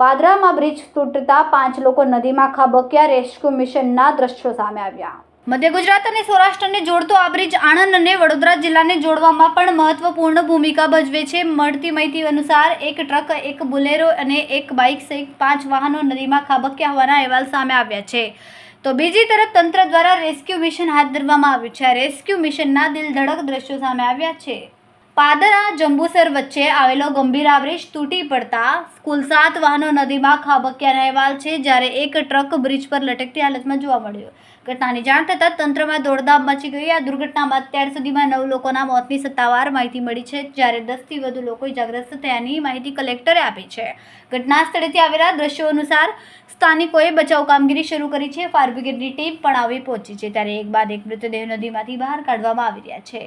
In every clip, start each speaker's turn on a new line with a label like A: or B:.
A: પાદરામાં bridge તૂટતા પાંચ લોકો નદીમાં ખાબક્યા રેસ્ક્યુ મિશનના દ્રશ્યો સામે આવ્યા. મધ્ય ગુજરાત અને સૌરાષ્ટ્રને જોડતો આ બ્રિજ આણંદ અને વડોદરા જિલ્લાને જોડવામાં પણ મહત્વપૂર્ણ ભૂમિકા ભજવે છે. મળતી માહિતી અનુસાર એક ટ્રક, એક બુલેરો અને એક બાઇક સહિત પાંચ વાહનો નદીમાં ખાબક્યા હોવાના અહેવાલ સામે આવ્યા છે. તો બીજી તરફ તંત્ર દ્વારા રેસ્ક્યુ મિશન હાથ ધરવામાં આવ્યું છે. આ રેસ્ક્યુ મિશનના દિલધડક દ્રશ્યો સામે આવ્યા છે. પાદરા જંબુસર વચ્ચે આવેલો ગંભીર બ્રિજ તૂટી પડતા કુલ સાત વાહનો નદીમાં ખાબક્યાના અહેવાલ છે જ્યારે એક ટ્રક બ્રિજ પર લટકતી હાલતમાં જોવા મળ્યો. ઘટનાની જાણ થતાં તંત્રમાં દોડધામ મચી ગઈ. આ દુર્ઘટનામાં અત્યાર સુધીમાં નવ લોકોના મોતની સત્તાવાર માહિતી મળી છે. જ્યારે દસથી વધુ લોકો ઇજાગ્રસ્ત થયાની માહિતી કલેક્ટરે આપી છે. ઘટના સ્થળેથી આવેલા દ્રશ્યો અનુસાર સ્થાનિકોએ બચાવ કામગીરી શરૂ કરી છે. ફાયર બ્રિગેડની ટીમ પણ આવી પહોંચી છે. ત્યારે એક બાદ એક મૃતદેહ નદીમાંથી બહાર કાઢવામાં આવી રહ્યા છે.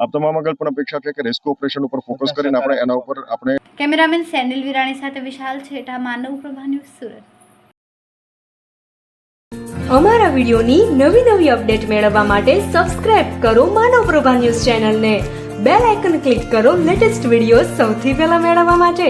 B: આપ તમામ આગળ પણ અપેક્ષા છે કે રેસ્ક્યુ ઓપરેશન ઉપર ફોકસ કરીને આપણે એના ઉપર આપણે
A: કેમેરામેન સેનિલ વિરાણી સાથે વિશાલ છેટા માનવ પ્રભા ન્યૂઝ સુરત.
C: અમારા વિડિયોની નવી નવી અપડેટ મેળવવા માટે સબસ્ક્રાઇબ કરો માનવ પ્રભા ન્યૂઝ ચેનલને. બેલ આઇકન ક્લિક કરો લેટેસ્ટ વીડિયો સૌથી પહેલા મેળવવા માટે.